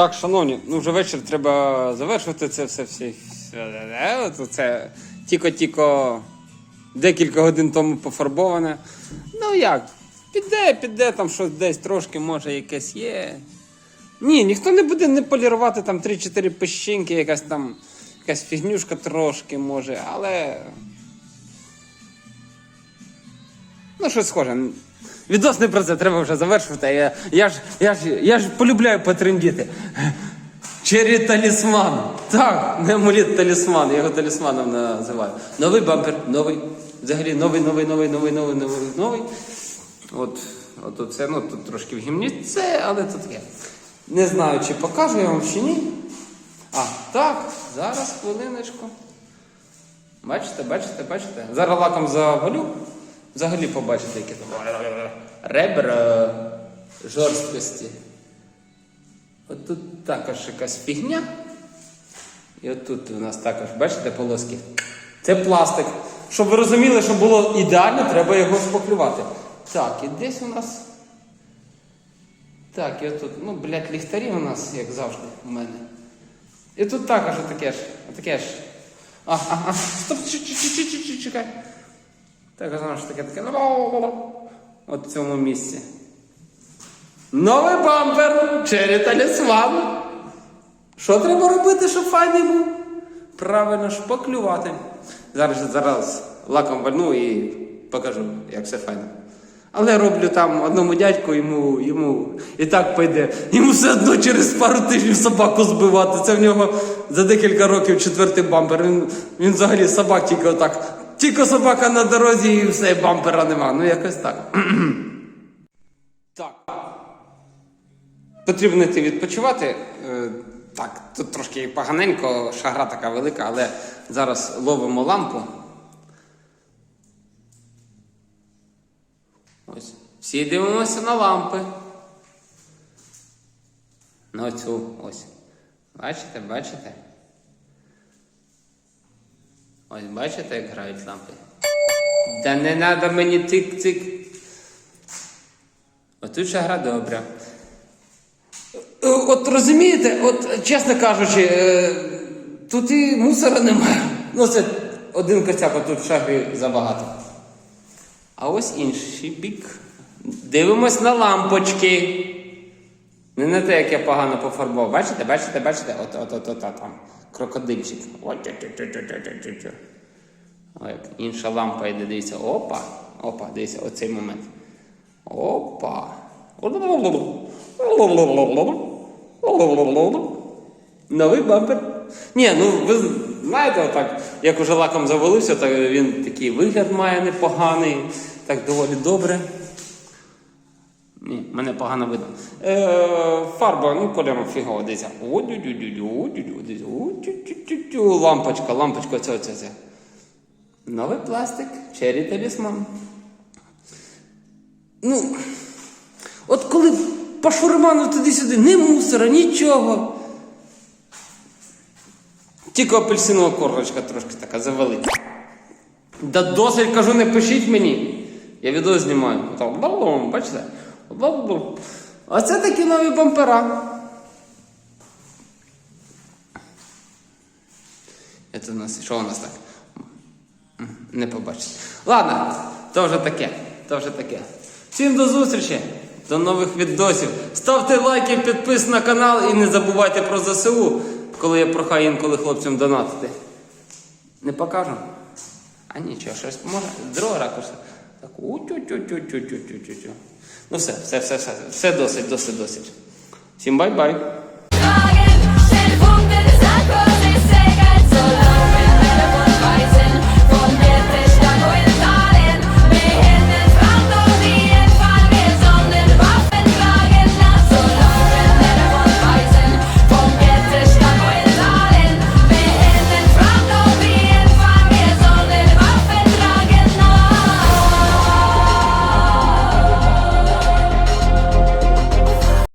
Так, шановні, ну вже вечір треба завершувати це все. все, все це тільки-тільки декілька годин тому пофарбоване. Ну як? Піде, піде, там щось десь трошки, може, якесь є. Ні, ніхто не буде не полірувати там 3-4 пищинки, якась там якась фігнюшка трошки може, але. Ну, щось схоже. Відос не про це треба вже завершувати. Я, я, ж, я, ж, я ж полюбляю потрендіти. Чері талісман. Так, не амулет талісман, я його талісманом називаю. Новий бампер, новий. Взагалі новий, новий, новий, новий, новий, новий, новий. От, от це, ну тут трошки в гімні це, але тут є. Не знаю, чи покажу я вам чи ні. А, так, зараз хвилиночку. Бачите, бачите, бачите? Зараз лаком завалю. Взагалі побачите, які там ребра жорсткості. От тут також якась фігня. І от тут у нас також, бачите, полоски. Це пластик. Щоб ви розуміли, що було ідеально, треба його шпаклювати. Так, і десь у нас. Так, і отут, ну, блядь, ліхтарі у нас, як завжди, у мене. І тут також отаке ж. Отаке ж. А, а, а, стоп, чекай. Так, знову ж таке таке. От в цьому місці. Новий бампер! Чері талісман! Що треба робити, щоб файний був? Правильно шпаклювати. Зараз зараз лаком вальну і покажу, як все файно. Але роблю там одному дядьку, йому, йому і так пойде. Йому все одно через пару тижнів собаку збивати. Це в нього за декілька років четвертий бампер. Він, він взагалі собак тільки отак. Тільки собака на дорозі і все, бампера нема. Ну якось так. так. Потрібно йти відпочивати. Е, Так, тут трошки поганенько, шагра така велика, але зараз ловимо лампу. Ось. Всі дивимося на лампи. На оцю ось. Бачите, бачите? Ось бачите, як грають лампи? Да не треба мені тик-цик. Отут ще гра добра. От розумієте, от чесно кажучи, е, тут і мусора немає. Ну, це один косяк, тут шаги забагато. А ось інший бік. Дивимось на лампочки. Не на те, як я погано пофарбував. Бачите, бачите, бачите? От, от, от, от, там. Крокодильчик. От, от, от, от, от, от, от, от. О, як інша лампа йде, дивіться. Опа. Опа, дивіться, оцей момент. Опа. Новий бампер. Ні, ну ви знаєте, отак, як уже лаком завалився, так він такий вигляд має непоганий, так доволі добре. Ні, мене погано видно. Е, фарба, ну, кольором фігово, дивіться. Лампочка, лампочка, оце, оце, оце. Новий пластик, черрі талісман. Ну, от коли по шурману туди-сюди, ні мусора, нічого. Тільки апельсинова корочка трошки така завелика. Да досить кажу, не пишіть мені. Я відео знімаю. Отак, бла-бла, бачите? Бла-бла. Оце такі нові бампера. Це нас, що у нас так? Не побачите. Ладно, то вже таке. То вже таке. Всім до зустрічі, до нових відосів. Ставте лайки, підпис на канал і не забувайте про ЗСУ, коли я прохаю інколи хлопцям донатити. Не покажу? А нічого, щось може. Другого ракурсу. Так, у тю тю тю тю тю тю тю Ну все, все, все, все, все досить, досить, досить. Всім бай-бай.